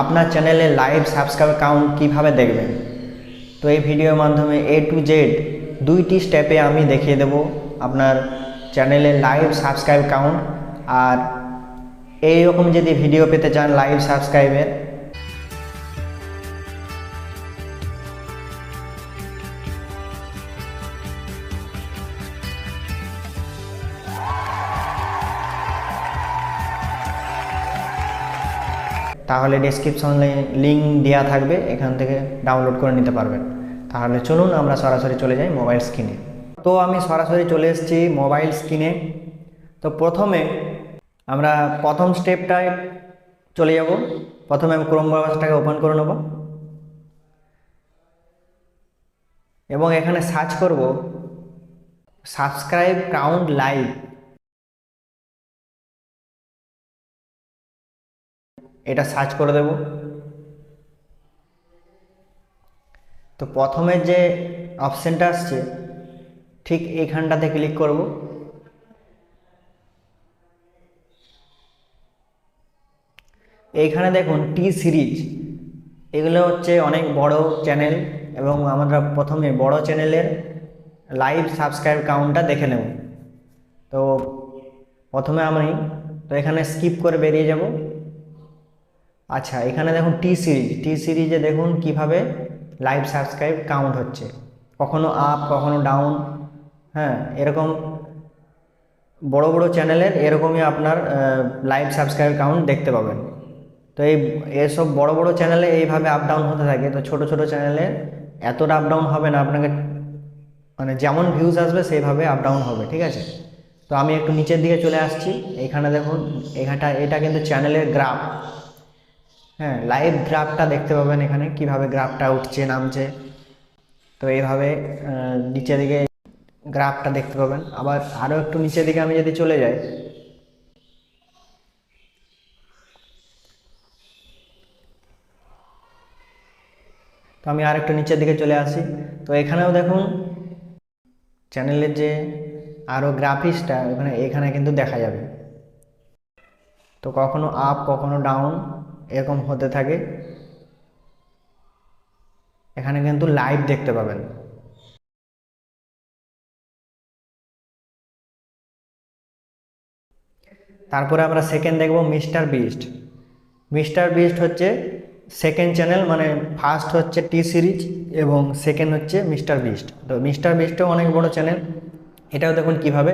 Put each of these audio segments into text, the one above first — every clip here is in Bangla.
আপনার চ্যানেলে লাইভ সাবস্ক্রাইব কাউন্ট কীভাবে দেখবেন? তো এই ভিডিওর মাধ্যমে এ টু জেড দুইটি স্টেপে আমি দেখিয়ে দেব আপনার চ্যানেলে লাইভ সাবস্ক্রাইব কাউন্ট আর এইরকম যদি ভিডিও পেতে চান লাইভ সাবস্ক্রাইবের তাহলে ডিসক্রিপশনে লিঙ্ক দেওয়া থাকবে, এখান থেকে ডাউনলোড করে নিতে পারবেন। তাহলে চলুন আমরা সরাসরি চলে যাই মোবাইল স্ক্রিনে তো আমি সরাসরি চলে এসেছি মোবাইল স্ক্রিনে তো প্রথমে আমরা প্রথম স্টেপটায় চলে যাব। প্রথমে আমি ক্রোম ব্রাউজারটাকে ওপেন করে নেব। এবং এখানে সার্চ করব সাবস্ক্রাইব কাউন্ট লাইভ এটা সার্চ করে দেব। তো প্রথমে যে অপশানটা আসছে, ঠিক এইখানটাতে ক্লিক করব। এইখানে দেখুন টি সিরিজ এগুলো হচ্ছে অনেক বড় চ্যানেল এবং আমরা প্রথমে বড় চ্যানেলের লাইভ সাবস্ক্রাইব কাউন্টটা দেখে নেব। তো প্রথমে আমি, তো এখানে স্কিপ করে বেরিয়ে যাব। আচ্ছা এখানে দেখুন টি সিরিজ টি সিরিজে দেখুন কীভাবে লাইভ সাবস্ক্রাইব কাউন্ট হচ্ছে। কখনো আপ কখনো ডাউন হ্যাঁ এরকম বড় বড় চ্যানেলের এরকমই আপনার লাইভ সাবস্ক্রাইব কাউন্ট দেখতে পাবেন। তো এই, এসব বড় বড় চ্যানেলে এইভাবে আপ ডাউন হতে থাকে, তো ছোট ছোট চ্যানেলে এতটা আপ ডাউন হবে না, আপনাকে মানে যেমন ভিউজ আসবে সেইভাবে আপ ডাউন হবে, ঠিক আছে? তো আমি একটু নিচের দিকে চলে আসছি, এখানে দেখুন, এখানটা, এটা কিন্তু চ্যানেলের গ্রাফ হ্যাঁ লাইভ গ্রাফটা দেখতে পাবেন এখানে, কীভাবে গ্রাফটা উঠছে, নামছে। তো এইভাবে নিচে দিকে গ্রাফটা দেখতে পাবেন। আবার আরও একটু নিচের দিকে আমি যদি চলে যাই। তো আমি আর একটু নিচের দিকে চলে আসি। তো এখানেও দেখুন চ্যানেলের যে আরও গ্রাফিক্সটা ওখানে এখানে কিন্তু দেখা যাবে। তো কখনো আপ কখনো ডাউন এরকম হতে থাকে। এখানে কিন্তু লাইভ দেখতে পাবেন। তারপরে আমরা সেকেন্ড দেখব মিস্টার বিস্ট। মিস্টার বিস্ট হচ্ছে সেকেন্ড চ্যানেল মানে ফার্স্ট হচ্ছে টি সিরিজ এবং সেকেন্ড হচ্ছে মিস্টার বিস্ট। তো মিস্টার বিস্টও অনেক বড় চ্যানেল এটাও দেখুন কীভাবে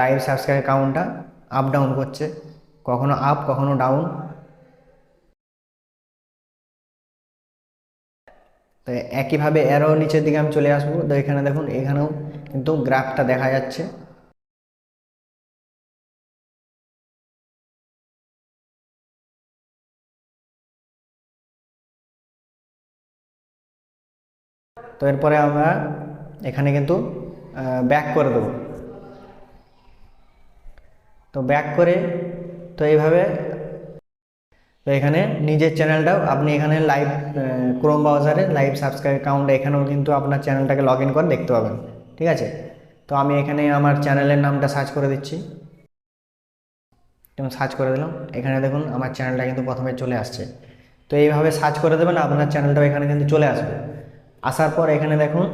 লাইভ সাবস্ক্রাইব কাউন্টটা আপ ডাউন করছে। কখনো আপ কখনো ডাউন তো একইভাবে এরও নিচের দিকে আমি চলে আসব। তো এখানে দেখুন, এখানেও কিন্তু গ্রাফটা দেখা যাচ্ছে। তো এরপরে আমরা এখানে কিন্তু ব্যাক করে দেবো। তো ব্যাক করে, তো এইভাবে তো এখানে নিজের চ্যানেলটাও আপনি এখানে লাইভ ক্রোম ব্রাউজারে লাইভ সাবস্ক্রাইব অ্যাকাউন্ট এখানেও কিন্তু আপনার চ্যানেলটাকে লগ ইন করে দেখতে পাবেন, ঠিক আছে? তো আমি এখানে আমার চ্যানেলের নামটা সার্চ করে দিচ্ছি। যেমন সার্চ করে দিলাম, এখানে দেখুন আমার চ্যানেলটা কিন্তু প্রথমে চলে আসছে। তো এইভাবে সার্চ করে দেবেন, আপনার চ্যানেলটাও এখানে কিন্তু চলে আসবে। আসার পর এখানে দেখুন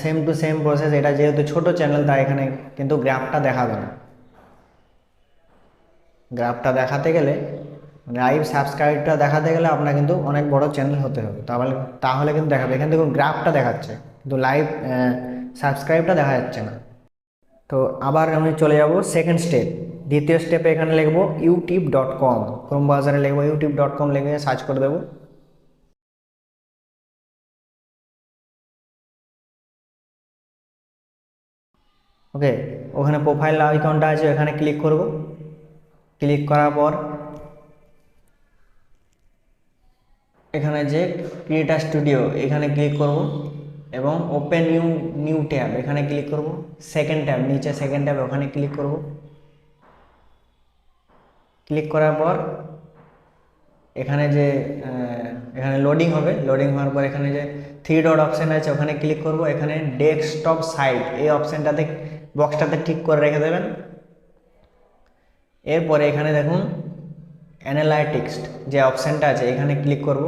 সেম টু সেম প্রসেস এটা যেহেতু ছোট চ্যানেল তাই এখানে কিন্তু গ্রাফটা দেখাবে না। গ্রাফটা দেখাতে গেলে লাইভ সাবস্ক্রাইবটা দেখাতে গেলে আপনার কিন্তু অনেক বড় চ্যানেল হতে হবে। তাহলে তাহলে কিন্তু দেখাবে। এখানে দেখুন গ্রাফটা দেখাচ্ছে। কিন্তু লাইভ সাবস্ক্রাইবটা দেখা যাচ্ছে না। তো আবার আমি চলে যাব সেকেন্ড স্টেপ দ্বিতীয় স্টেপে এখানে লিখব ইউটিউব ডট কম ক্রোম ব্রাউজারে লিখব ইউটিউব ডট কম লিখে সার্চ করে দেবো। ওকে ওখানে প্রোফাইল আইকনটা আছে, ওখানে ক্লিক করব। ক্লিক করার পর এখানে যে ক্রিয়েটার স্টুডিও, এখানে ক্লিক করব এবং ওপেন নিউ নিউ ট্যাব এখানে ক্লিক করব। সেকেন্ড ট্যাব নিচে সেকেন্ড ট্যাব ওখানে ক্লিক করব। ক্লিক করার পর এখানে যে এখানে লোডিং হবে লোডিং হওয়ার পর এখানে যে থ্রি ডট অপশান আছে, ওখানে ক্লিক করব। এখানে ডেস্কটপ সাইট এই অপশানটাতে বক্সটাতে ঠিক করে রেখে দেবেন। এরপরে এখানে দেখুন অ্যানালাইটিক্স যে অপশানটা আছে, এখানে ক্লিক করব।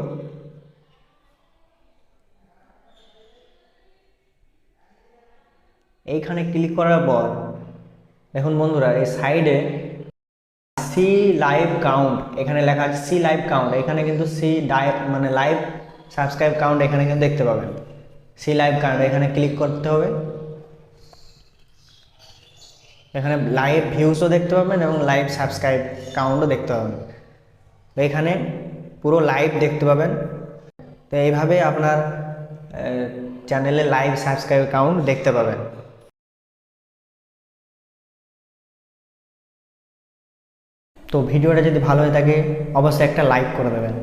এইখানে ক্লিক করার পর, দেখুন বন্ধুরা, এই সাইডে সি লাইভ কাউন্ট এখানে লেখা আছে সি লাইভ কাউন্ট এখানে কিন্তু সি ডাই মানে লাইভ সাবস্ক্রাইব কাউন্ট এখানে কিন্তু দেখতে পাবেন। সি লাইভ কাউন্ট এখানে ক্লিক করতে হবে। এখানে লাইভ ভিউসও দেখতে পাবেন এবং লাইভ সাবস্ক্রাইব কাউন্টও দেখতে পাবেন। তো এখানে পুরো লাইভ দেখতে পাবেন। তো এইভাবে আপনার চ্যানেলে লাইভ সাবস্ক্রাইব কাউন্ট দেখতে পাবেন। তো ভিডিওটা যদি ভালো হয়ে থাকে, অবশ্যই একটা লাইক করে দেবেন।